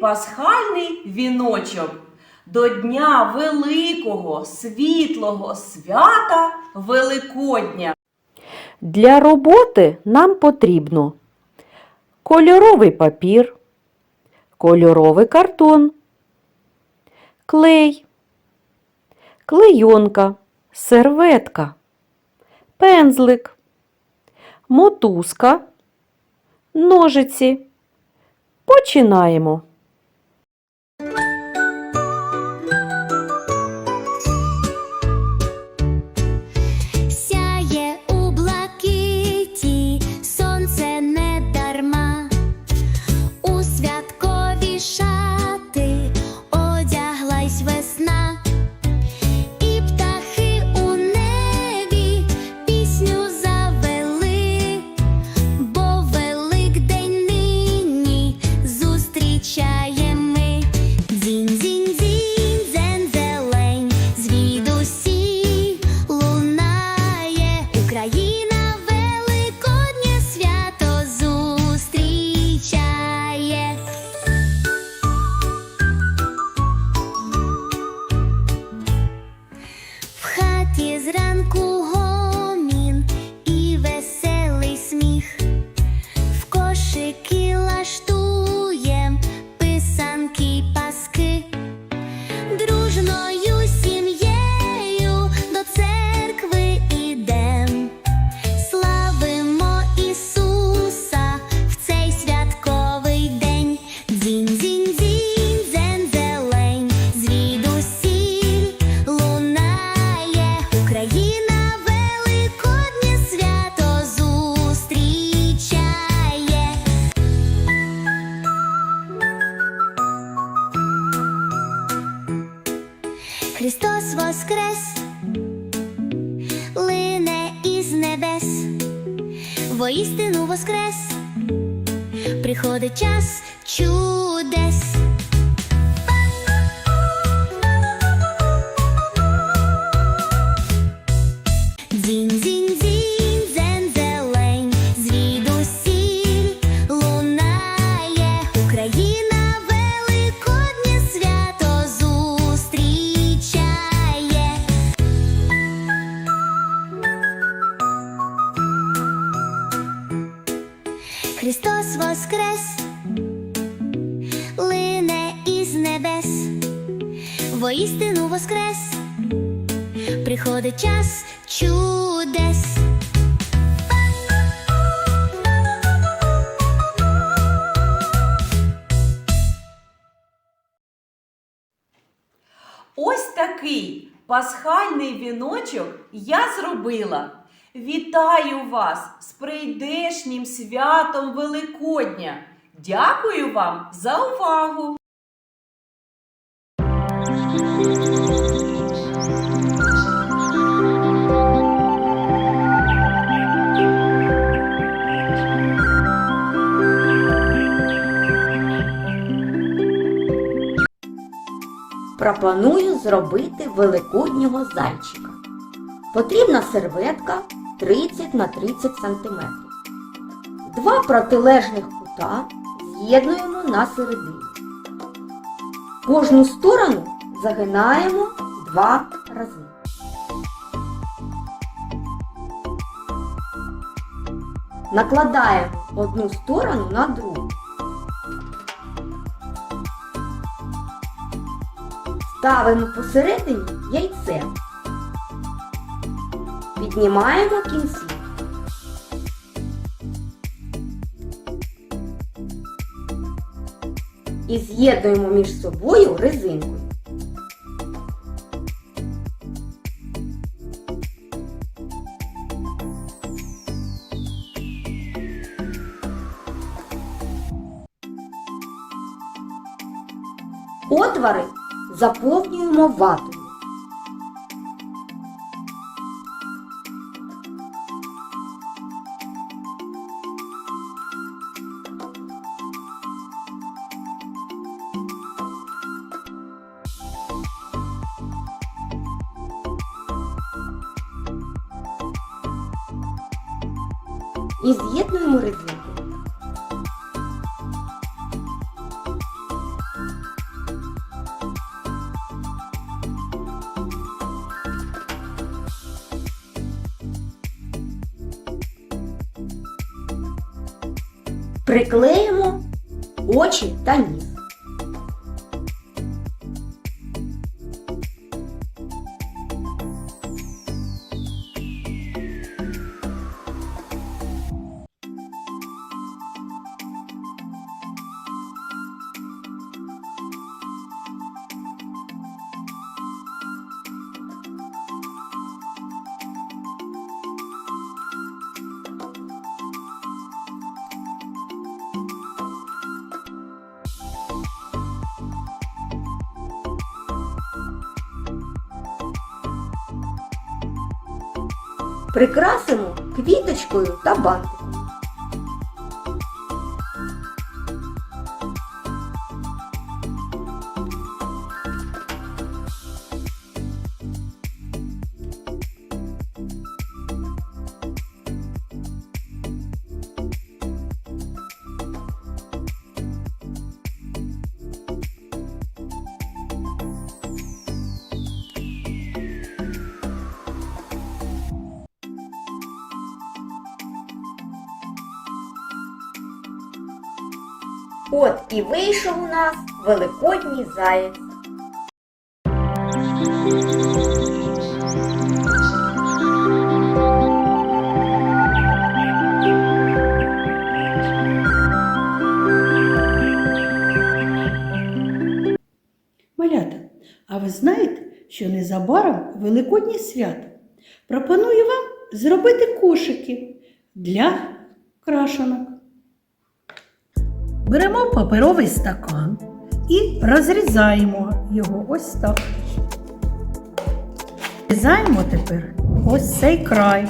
пасхальний віночок до Дня Великого світлого свята Великодня. Для роботи нам потрібно кольоровий папір, кольоровий картон, клей, клейонка, серветка, пензлик, мотузка, ножиці. Починаємо. Приходить час чудес. Ось такий пасхальний віночок я зробила. Вітаю вас з прийдешнім святом Великодня. Дякую вам за увагу! Пропоную зробити великоднього зайчика. Потрібна серветка 30 на 30 см. Два протилежних кута з'єднуємо на середині. Кожну сторону загинаємо два рази. Накладаємо одну сторону на другу. Ставимо посередині яйце. Піднімаємо кінці. І з'єднуємо між собою резинкою. Отвори заповнюємо ватою. Приклеїмо очі та ніс. Прикрасимо квіточкою та бантиком. От і вийшов у нас великодній заєць. Малята, а ви знаєте, що незабаром Великоднє свято? Пропоную вам зробити кошики для крашенок. Беремо паперовий стакан і розрізаємо його ось так. Розрізаємо тепер ось цей край.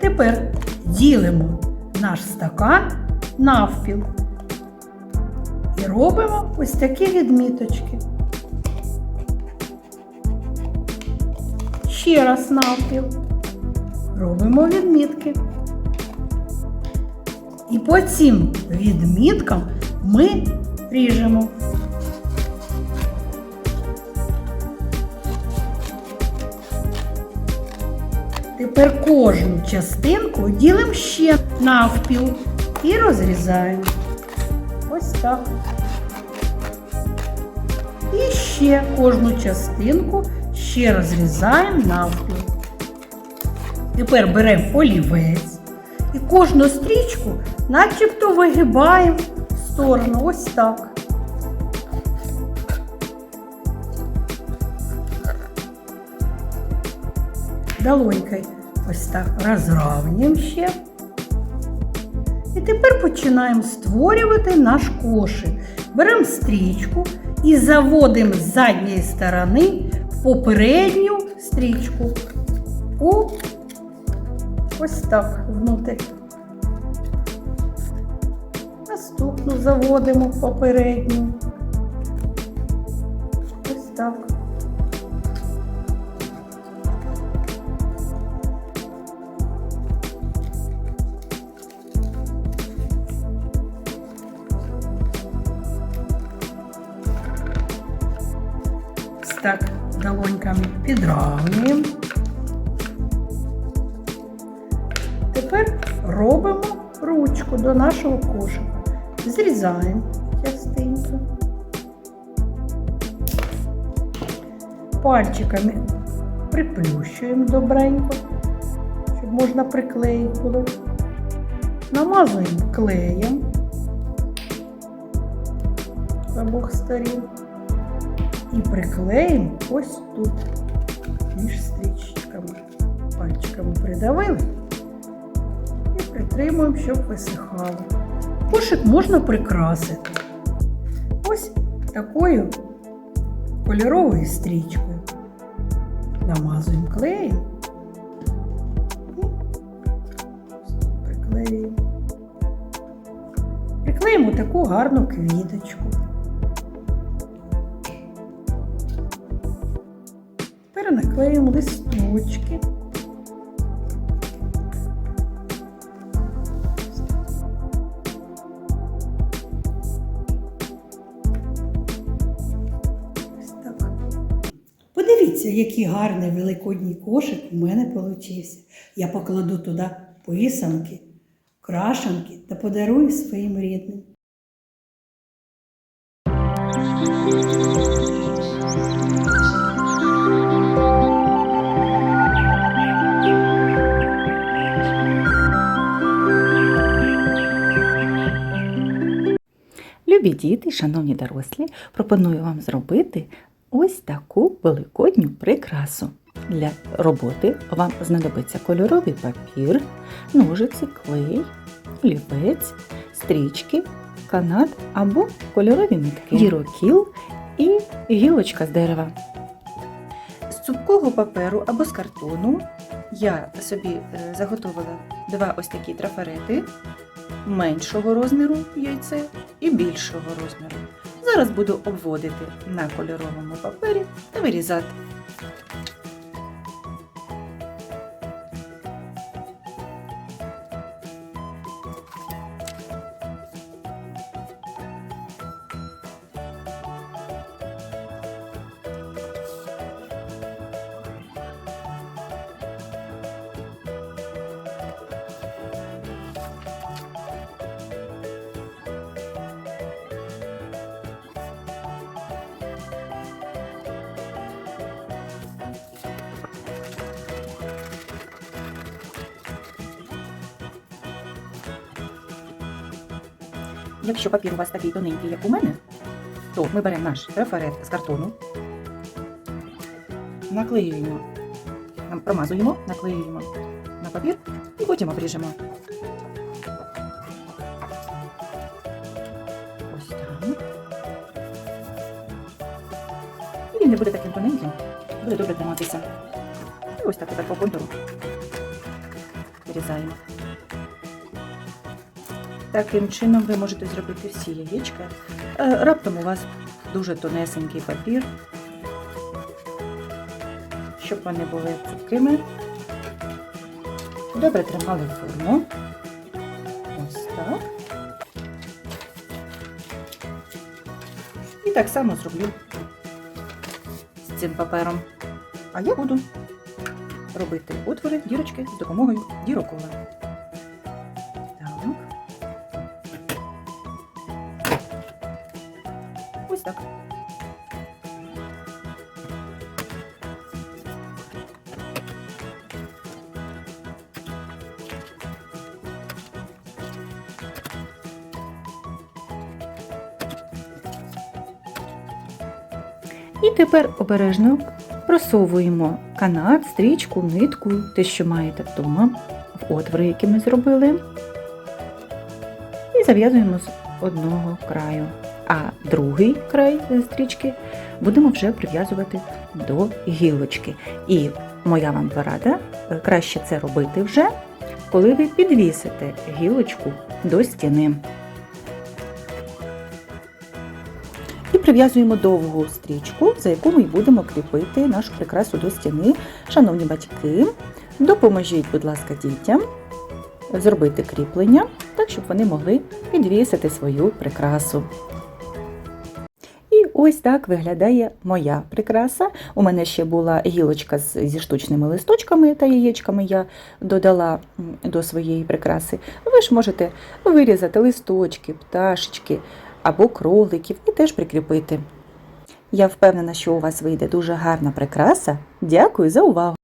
Тепер ділимо наш стакан навпіл і робимо ось такі відміточки. Ще раз навпіл. Робимо відмітки. І по цим відміткам ми ріжемо. Тепер кожну частинку ділимо ще навпіл і розрізаємо. Ось так. І ще кожну частинку ще розрізаємо навпіл. Тепер беремо олівець і кожну стрічку начебто вигибаємо в сторону. Ось так. долонькой ось так розравнюємо ще. І тепер починаємо створювати наш кошик. Беремо стрічку і заводимо з задньої сторони попередню стрічку. У ось так внутрі. Наступну заводимо попередню. Ось так. Так долоньками підравнюємо. Тепер робимо ручку до нашого кошика. Зрізаємо частинку. Пальчиками приплющуємо добренько, щоб можна приклеїти було. Намазуємо клеєм з обох сторін і приклеїмо ось тут між стрічками. Пальчиками придавили і притримуємо, щоб висихало. Кошик можна прикрасити ось такою кольоровою стрічкою. Намазуємо клеєм і приклеїмо. Приклеїмо таку гарну квіточку. Тепер наклеїмо листочки. Подивіться, який гарний великодній кошик у мене получився. Я покладу туди писанки, крашенки та подарую своїм рідним. Любі діти, шановні дорослі, пропоную вам зробити ось таку великодню прикрасу. Для роботи вам знадобиться кольоровий папір, ножиці, клей, олівець, стрічки, канат або кольорові нитки, дірокіл і гілочка з дерева. З цупкого паперу або з картону я собі е, заготовила два ось такі трафарети меншого розміру яйце і більшого розміру. Зараз буду обводити на кольоровому папері та вирізати. Якщо папір у вас такий тоненький, як у мене, то ми беремо наш трафарет з картону, наклеюємо, промазуємо, наклеюємо на папір і потім обріжемо. Ось так. І він не буде таким тоненьким, буде добре триматися. І ось так тепер по контуру. Вирізаємо. Таким чином ви можете зробити всі яєчка. Е, Раптом у вас дуже тонесенький папір, щоб вони були цупкими. Добре тримали форму. Ось так. І так само зроблю з цим папером. А я буду робити отвори, дірочки з допомогою дірокола. І тепер обережно просовуємо канат, стрічку, нитку, те, що маєте вдома, в отвори, які ми зробили. І зав'язуємо з одного краю. А другий край стрічки будемо вже прив'язувати до гілочки. І моя вам порада, е, краще це робити вже, коли ви підвісите гілочку до стіни. Прив'язуємо довгу стрічку, за яку ми будемо кріпити нашу прикрасу до стіни. Шановні батьки, допоможіть, будь ласка, дітям зробити кріплення, так, щоб вони могли підвісити свою прикрасу. І ось так виглядає моя прикраса. У мене ще була гілочка зі штучними листочками та яєчками я додала до своєї прикраси. Ви ж можете вирізати листочки, пташечки або кроликів і теж прикріпити. Я впевнена, що у вас вийде дуже гарна прикраса. Дякую за увагу!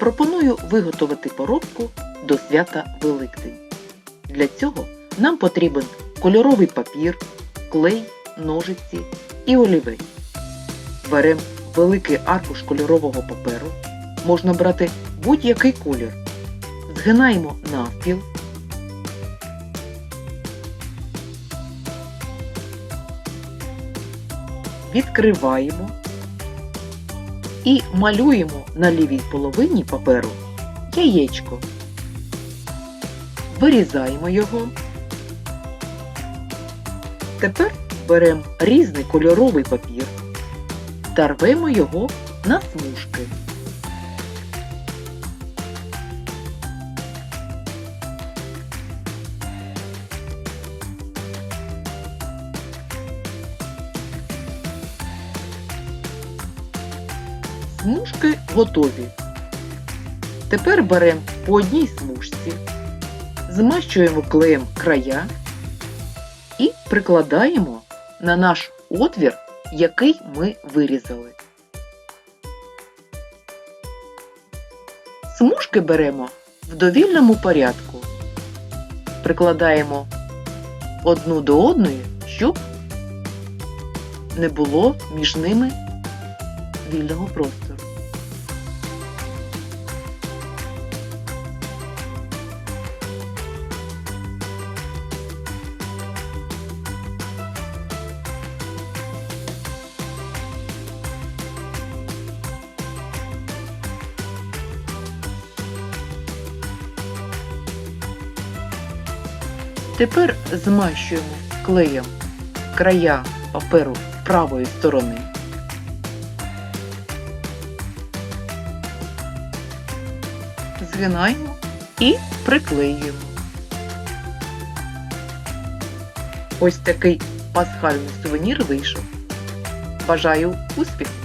Пропоную виготовити поробку до свята Великдень. Для цього нам потрібен кольоровий папір, клей, ножиці і олівець. Беремо великий аркуш кольорового паперу. Можна брати будь-який колір. Згинаємо навпіл. Відкриваємо і малюємо на лівій половині паперу яєчко. Вирізаємо його. Тепер беремо різний кольоровий папір та рвемо його на смужки. Смужки готові. Тепер беремо по одній смужці, змащуємо клеєм края прикладаємо на наш отвір, який ми вирізали. Смужки беремо в довільному порядку. Прикладаємо одну до одної, щоб не було між ними вільного простору. Тепер змащуємо клеєм края паперу правої сторони. Згинаємо і приклеюємо. Ось такий пасхальний сувенір вийшов. Бажаю успіху!